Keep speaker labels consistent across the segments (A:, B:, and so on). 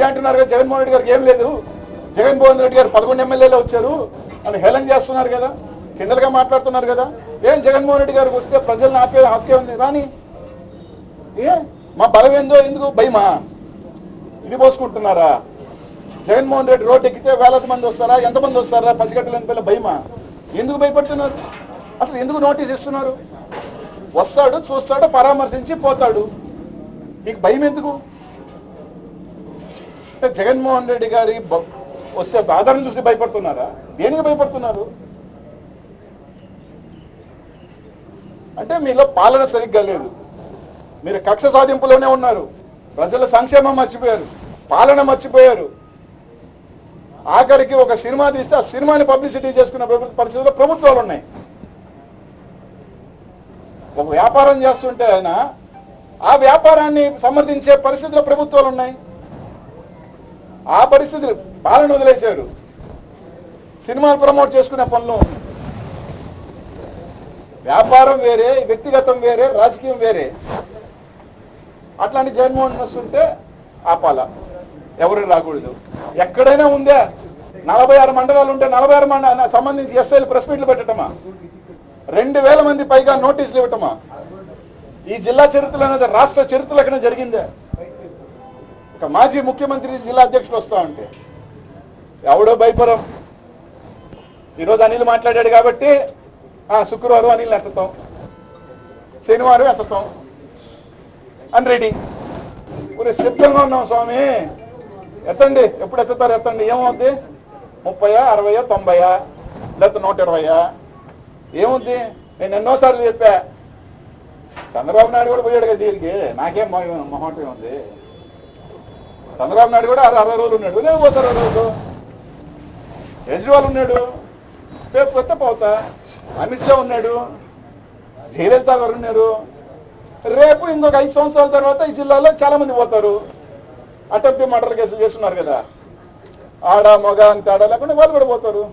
A: చెప్తున్నారు కదా జగన్మోహన్ రెడ్డి గారికి ఏం లేదు. జగన్మోహన్ రెడ్డి గారు పదకొండు ఎమ్మెల్యేలు వచ్చారు. అని హేళన చేస్తున్నారు కదా. కిండలుగా మాట్లాడుతున్నారు కదా. ఏం జగన్మోహన్ రెడ్డి గారికి వస్తే ప్రజలను ఆపే హక్కే ఉంది. రాని ఏ? మా బలం ఏందో ఎందుకు? భయమా? ఇది పోసుకుంటున్నారా? జగన్మోహన్ రెడ్డి రోడ్డు ఎక్కితే వేలాది మంది వస్తారా? ఎంతమంది వస్తారా? పసిగట్టలేని పిల్ల భయమా? ఎందుకు భయపడుతున్నారు? అసలు ఎందుకు నోటీస్ ఇస్తున్నారు? వస్తాడు చూస్తాడు పరామర్శించి పోతాడు. మీకు భయం ఎందుకు? అంటే జగన్మోహన్ రెడ్డి గారి వస్తే ఆధారం చూసి భయపడుతున్నారా? దేనికి భయపడుతున్నారు? అంటే మీలో పాలన సరిగ్గా లేదు. మీరు కక్ష సాధింపులోనే ఉన్నారు. ప్రజల సంక్షేమం మర్చిపోయారు. పాలన మర్చిపోయారు. ఆఖరికి ఒక సినిమా తీస్తే ఆ సినిమాని పబ్లిసిటీ చేసుకున్న పరిస్థితుల్లో ప్రభుత్వాలు ఉన్నాయి. ఒక వ్యాపారం చేస్తుంటే ఆయన ఆ వ్యాపారాన్ని సమర్థించే పరిస్థితుల్లో ప్రభుత్వాలు ఉన్నాయి. ఆ పరిస్థితులు పాలన వదిలేశారు. సినిమాలు ప్రమోట్ చేసుకునే పనులు. వ్యాపారం వేరే వ్యక్తిగతం వేరే రాజకీయం వేరే. అట్లాంటి జగన్మోహన్ వస్తుంటే ఆపాల. ఎవరు రాకూడదు. ఎక్కడైనా ఉందే నలభై ఆరు మండలాలు ఉంటే నలభై ఆరు మండల సంబంధించి ఎస్ఐలు ప్రెస్ మీట్లు పెట్టటమా? రెండు వేల మంది పైగా నోటీసులు ఇవ్వటమా? ఈ జిల్లా చరిత్రలో రాష్ట్ర చరిత్రలో జరిగిందే? ఒక మాజీ ముఖ్యమంత్రి జిల్లా అధ్యక్షుడు వస్తా ఉంటే. ఎవడో భయపరం ఈరోజు అనిల్ మాట్లాడాడు కాబట్టి ఆ శుక్రవారం అనిల్ ఎత్తతాం. శనివారం ఎత్తతాం. అని రెడీ ఊరే సిద్ధంగా ఉన్నాం స్వామి. ఎత్తండి. ఎప్పుడు ఎత్తుతారు? ఎత్తండి. ఏమవుద్ది? ముప్పయా అరవయా తొంభయా? లేకపోతే నూట ఇరవయా? ఏముంది నేను ఎన్నోసార్లు చెప్పా. చంద్రబాబు నాయుడు కూడా పోయాడు కదా జైలుకి. నాకేం మొహ- మొహమాటం ఉంది చంద్రబాబు నాయుడు కూడా అరవై రోజులు ఉన్నాడు. నేను పోతారు రోజు కేజ్రీవాల్ ఉన్నాడు. రేపు కొత్త పోతా. అమిత్ షా ఉన్నాడు. జయలలిత గారు ఉన్నారు. రేపు ఇంకొక ఐదు సంవత్సరాల తర్వాత ఈ జిల్లాలో చాలా మంది పోతారు. అటెంప్ట్ మర్డర్ కేసులు చేస్తున్నారు కదా. ఆడ మగ అని తేడా లేకుండా వాళ్ళు కూడా పోతారు.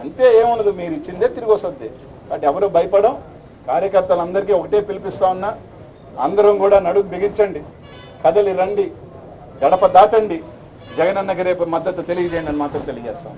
A: అంతే ఏముండదు. మీరు ఇచ్చిందే తిరిగి వస్తుంది. కాబట్టి ఎవరు భయపడం? కార్యకర్తలందరికీ ఒకటే పిలిపిస్తా ఉన్నా. అందరం కూడా నడుము బిగించండి. కదలి రండి. గడప దాటండి. జగనన్నకి రేపు మద్దతు తెలియజేయండి అని మాత్రం తెలియజేస్తాం.